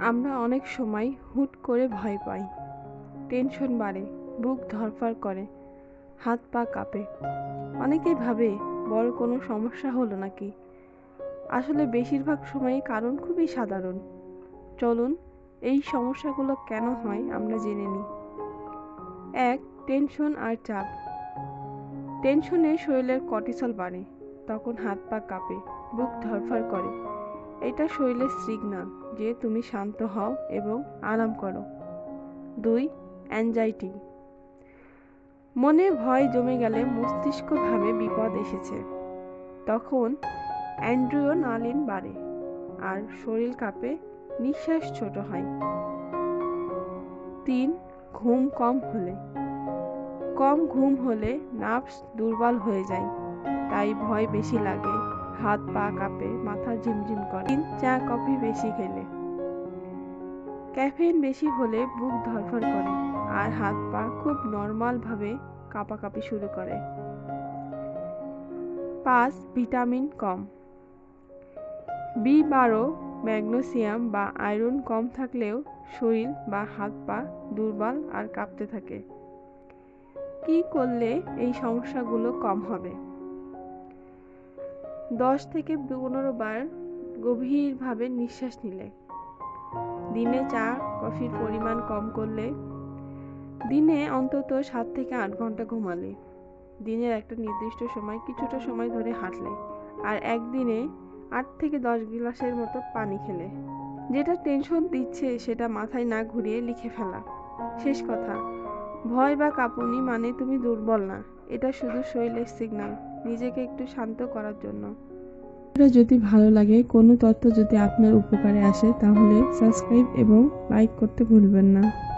আমরা অনেক সময় হুট করে ভয় পাই। টেনশন বাড়ে, বুক ধরফর করে, হাত পা কাঁপে। অনেকেই ভাবে, বড় কোনো সমস্যা হলো নাকি? আসলে বেশিরভাগ সময়ই কারণ খুবই সাধারণ। চলুন, এই সমস্যাগুলো কেন হয় আমরা জেনে নিই। এক, টেনশন আর চাপ। টেনশনে শরীরের কর্টিসল বাড়ে, তখন হাত পা কাঁপে, বুক ধরফর করে। এটা শরীরের সিগনাল যে তুমি শান্ত হও এবং আরাম করো। দুই অ্যাংজাইটি মনে ভয় জমে গেলে মস্তিষ্ক ভাবে বিপদ এসেছে। তখন অ্যান্ড্রিও নালিন বাড়ে আর শরীর কাঁপে, নিঃশ্বাস ছোট হয়। তিন, ঘুম কম হলে। কম ঘুম হলে নার্ভস দুর্বল হয়ে যায়, তাই ভয় বেশি লাগে। হাত পা কাঁপে, মাথা ঝিমঝিম করে। চা কফি বেশি খেলে। ক্যাফেইন বেশি হলে বুক ধরফর করে আর হাত পা খুব নর্মালভাবে কাঁপাকাঁপি শুরু করে। পাঁচ, ভিটামিন কম। বি বারো, ম্যাগনেসিয়াম বা আয়রন কম থাকলেও শরীর বা হাত পা দুর্বল আর কাঁপতে থাকে। কি করলে এই সমস্যাগুলো কম হবে? দশ থেকে পনেরো বার গভীরভাবে নিঃশ্বাস নিলে। দিনে চা, কফির পরিমাণ কম করলে দিনে অন্তত সাত থেকে আট ঘণ্টা ঘুমালে। দিনের একটা নির্দিষ্ট সময়, কিছুটা সময় ধরে হাঁটলে। আর একদিনে আট থেকে দশ গ্লাসের মতো পানি খেলে। যেটা টেনশন দিচ্ছে, সেটা মাথায় না ঘুরিয়ে লিখে ফেলা। শেষ কথা, ভয় বা কাঁপুনি মানে তুমি দুর্বল না। এটা শুধু শরীরের সিগন্যাল নিজেকে একটু শান্ত করার জন্য। যদি ভালো লাগে, কোনো তথ্য যদি আপনার উপকারে আসে, তাহলে সাবস্ক্রাইব এবং লাইক করতে ভুলবেন না।